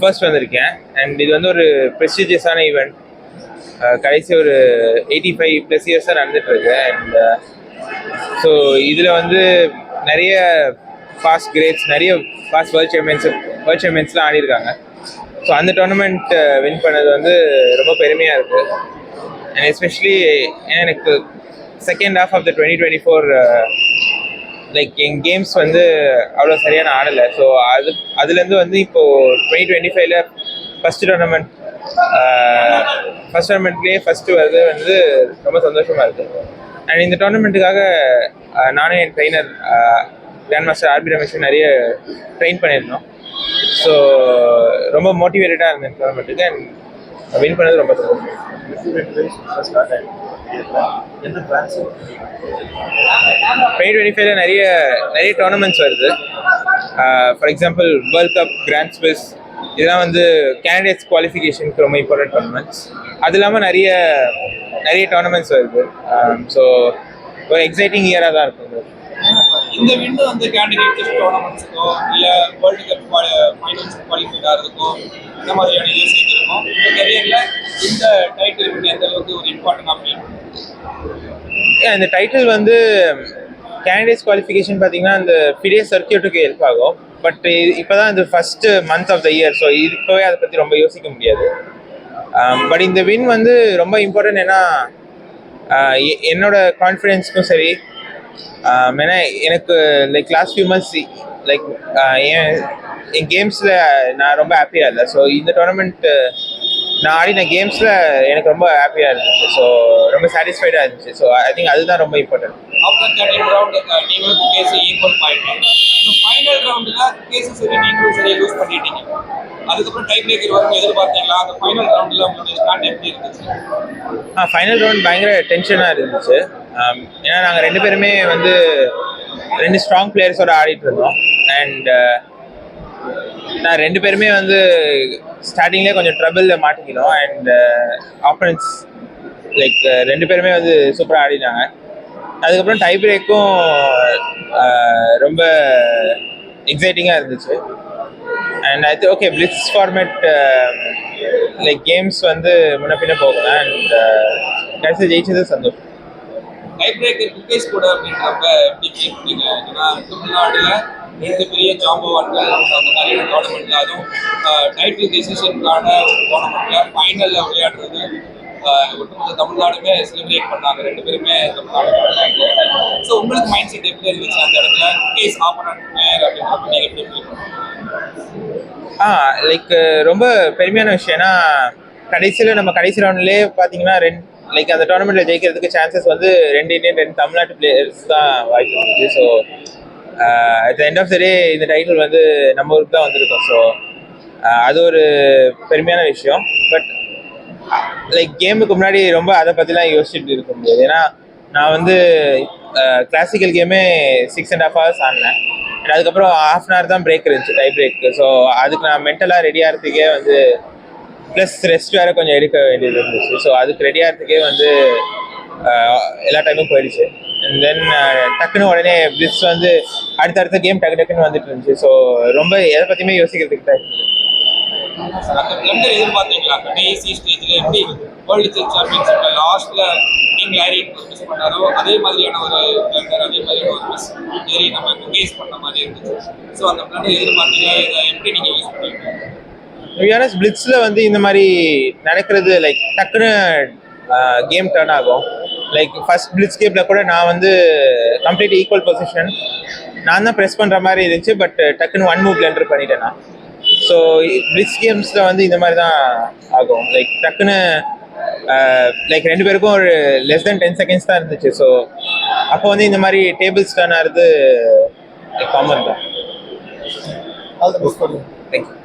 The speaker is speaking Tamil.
ஃபர்ஸ்ட் வந்திருக்கேன். அண்ட் இது வந்து ஒரு ப்ரெஸ்டீஜியஸான ஈவெண்ட் கடைசி ஒரு எயிட்டி ஃபைவ் ப்ளஸ் இயர்ஸாக நடந்துட்டு அண்ட் ஸோ இதில் வந்து நிறைய ஃபாஸ்ட் கிரேட்ஸ் நிறைய ஃபாஸ்ட் வேர்ல்ட் சாம்பியன்ஸ் வேர்ல்ட் சாம்பியன்ஸ்லாம் ஆடிருக்காங்க. ஸோ அந்த டோர்னமெண்ட் வின் பண்ணது வந்து ரொம்ப பெருமையாக இருக்குது அண்ட் எஸ்பெஷலி எனக்கு second half of the twenty twenty four like N games வந்து அவ்வளோ சரியான ஆடலை. ஸோ அது அதுலேருந்து வந்து இப்போது டுவெண்ட்டி டுவெண்ட்டி ஃபைவ்ல ஃபஸ்ட்டு டோர்னமெண்ட் ஃபஸ்ட் டோர்னமெண்ட்லேயே ஃபஸ்ட்டு வருது வந்து ரொம்ப சந்தோஷமாக இருக்குது அண்ட் இந்த டோர்னமெண்ட்டுக்காக நானும் என் ட்ரெயினர் கிராண்ட் மாஸ்டர் ஆர்பி ரமேஷும் நிறைய ட்ரெயின் பண்ணியிருந்தோம். ஸோ ரொம்ப மோட்டிவேட்டடாக இருந்தேன் டோர்னமெண்ட்டுக்கு அண்ட் வின் பண்ணது ரொம்ப சந்தோஷம். டுவெண்ட்டி டுவெண்ட்டி ஃபைவ்ல நிறைய நிறைய டோர்னமெண்ட்ஸ் வருது. For example world cup grand swiss இதெல்லாம் வந்து கேண்டிடேட்ஸ் குவாலிஃபிகேஷனுக்கு ரொம்ப இம்பார்ட்டன்ட் டோர்னமெண்ட்ஸ் அது இல்லாமல் நிறைய நிறைய டோர்னமெண்ட்ஸ் வருது. ஸோ ஒரு எக்ஸைட்டிங் இயராக தான் இருக்கும். இந்த விண்டு வந்து கேண்டிடேட் டோர்னமெண்ட்ஸுக்கோ இல்லை வேர்ல்டு கப் ஃபைனல்ஸ் குவாலிஃபைட் ஆகிறதுக்கோ இந்த மாதிரியான யூசேஜ் இருக்கும். இந்த கரியரில் இந்த டைட்டில் வின் எந்த அளவுக்கு ஒரு இம்பார்ட்டன்ட் இந்த டைட்டில் வந்து கேண்டிடேட்ஸ் குவாலிஃபிகேஷன் பார்த்தீங்கன்னா இந்த ஃபிடே சர்க்கியூட்டுக்கு ஹெல்ப் ஆகும். பட் இப்போ தான் இந்த first month of the year so இப்போவே அதை பற்றி ரொம்ப யோசிக்க முடியாது. Um, பட் இந்த வின் வந்து ரொம்ப இம்பார்ட்டன்ட் ஏன்னா எ- என்னோட கான்ஃபிடென்ஸ்க்கும் சரி um, ஏன்னா எனக்கு like last few months like என் என் கேம்ஸில் நான் ரொம்ப ஹாப்பியாக இல்லை. ஸோ இந்த டோர்னமெண்ட்டு நான் ஆடின கேம்ஸில் எனக்கு ரொம்ப ஹாப்பியாக இருந்துச்சு. ஸோ ரொம்ப சாட்டிஸ்ஃபைடாக இருந்துச்சு. ஸோ ஐ திங்க் அதுதான் ரொம்ப இம்பார்ட்டன்ட் ஆஃப்டர் தேர்ட்டின் ரவுண்ட் நீங்களும் கேஸ் ஈக்குவல் பாயிண்ட் ஃபைனல் ரவுண்டில் கேஸும் சரி நீங்களும் சரி லூஸ் பண்ணிட்டீங்க. அதுக்கப்புறம் டை பிரேக்கர் வரும் எதிர்பார்த்தீங்களா? அந்த ஃபைனல் ரவுண்டில் உங்களுடைய ஸ்டார்ட் எப்படி இருந்துச்சு? ஆ ஃபைனல் ரவுண்ட் பயங்கர டென்ஷனாக இருந்துச்சு. ஏன்னா நாங்கள் ரெண்டு பேருமே வந்து ரெண்டு ஸ்ட்ராங் பிளேயர்ஸோட ஆடிட்டு இருந்தோம். அண்ட் நான் ரெண்டு பேருமே வந்து ஸ்டார்டிங்லேயே கொஞ்சம் ட்ரபிளில் மாட்டிக்கணும் அண்ட் ஆப்பனன்ஸ் லைக் ரெண்டு பேருமே வந்து சூப்பராக ஆடினாங்க. அதுக்கப்புறம் டை பிரேக்கும் uh, ரொம்ப எக்ஸைட்டிங்காக இருந்துச்சு. அண்ட் அது okay blitz format like games வந்து முன்ன பின்ன போகல. அண்ட் uh, கடைசி ஜெயிச்சது சந்தோஷம் டை பிரேக்கர் குக்கேஸ் கூட அப்படின்றப்ப எப்படி ஃபீல் ஏன்னா தமிழ்நாடுல ரெண்டு பெரிய ஜாம்பவான்கள் அந்த மாதிரியான டோர்னமெண்ட்ல அதுவும் டைட்டில் டெசிஷனுக்கான ஒரு டோர்னமெண்ட்ல ஃபைனல்ல விளையாடுறது ஒட்டுமொத்த தமிழ்நாடுமே செலிப்ரேட் பண்ணாங்க. ரெண்டு பேருமே தமிழ்நாடு ஸோ உங்களுக்கு மைண்ட் செட் எப்படி இருந்துச்சு அந்த இடத்துல? கேஸ் ஆப்பனன்ட் அப்படின்றப்ப எப்படி ஃபீல் ஆ லைக் ரொம்ப பெருமையான விஷயம். ஏன்னா கடைசியில் நம்ம கடைசி ரவுண்ட்லேயே பார்த்தீங்கன்னா ரெண்டு லைக் அந்த டோர்னமெண்ட்டில் ஜெயிக்கிறதுக்கு சான்சஸ் வந்து ரெண்டு இந்தியன் ரெண்டு தமிழ்நாட்டு பிளேயர்ஸ் தான் வாய்ப்பு so at end of the day இந்த டைட்டில் வந்து நம்ம ஊருக்கு தான் வந்திருக்கோம். ஸோ அது ஒரு பெருமையான விஷயம். பட் லைக் கேமுக்கு முன்னாடி ரொம்ப அதை பற்றிலாம் யோசிச்சுட்டு இருக்க முடியாது. ஏன்னா நான் வந்து கிளாசிக்கல் கேமே சிக்ஸ் அண்ட் ஹாஃப் ஹவர்ஸ் ஆடினேன். அண்ட் அதுக்கப்புறம் ஹாஃப் அன் ஹவர் தான் பிரேக் இருந்துச்சு டை பிரேக் ஸோ அதுக்கு நான் மென்டலாக ரெடி ஆகிறதுக்கே வந்து ப்ளஸ் ரெஸ்ட் வேறு கொஞ்சம் எடுக்க வேண்டியது இருந்துச்சு. ஸோ அதுக்கு ரெடி ஆகிறதுக்கே வந்து எல்லா டைமும் போயிடுச்சு. தென் டக்குன்னு உடனே பிளிஸ் வந்து அடுத்தடுத்த கேம் டக்கு டக்குன்னு வந்துட்டு இருந்துச்சு. ஸோ ரொம்ப எதை பற்றியுமே யோசிக்கிறதுக்கு தான் இருக்குது எதிர்பார்த்தீங்களா? கடைசி ஸ்டேஜ்ல எப்படி வேர்ல்டு செஸ் சாம்பியன்ஷிப்ல லாஸ்ட்ல டீம் லாரி மிஸ் பண்ணாரோ அதே மாதிரியான ஒரு பிளண்டர் அதே மாதிரியான ஒரு மிஸ் சரி நம்ம கேஸ் பண்ண மாதிரி இருந்துச்சு. ஸோ அந்த பிளண்டர் எதிர்பார்த்தீங்க இதை எப்படி நீங்க யூஸ் ஆனஸ்ட் பிளிட்ஸில் வந்து இந்த மாதிரி நடக்கிறது லைக் டக்குன்னு கேம் டர்ன் ஆகும். லைக் ஃபர்ஸ்ட் பிளிட்ஸ் கேமில் கூட நான் வந்து கம்ப்ளீட் ஈக்குவல் பொசிஷன் நான் தான் ப்ரெஸ் பண்ணுற மாதிரி இருந்துச்சு பட் டக்குன்னு ஒன் மூவ் என்டர் பண்ணிட்டேன் நான். ஸோ பிளிட்ஸ் கேம்ஸில் வந்து இந்த மாதிரி தான் ஆகும். லைக் டக்குன்னு லைக் ரெண்டு பேருக்கும் ஒரு லெஸ் தென் டென் செகண்ட்ஸ் தான் இருந்துச்சு. ஸோ அப்போ வந்து இந்த மாதிரி டேபிள்ஸ் டர்ன் ஆகிறது காமன் தான். Thank you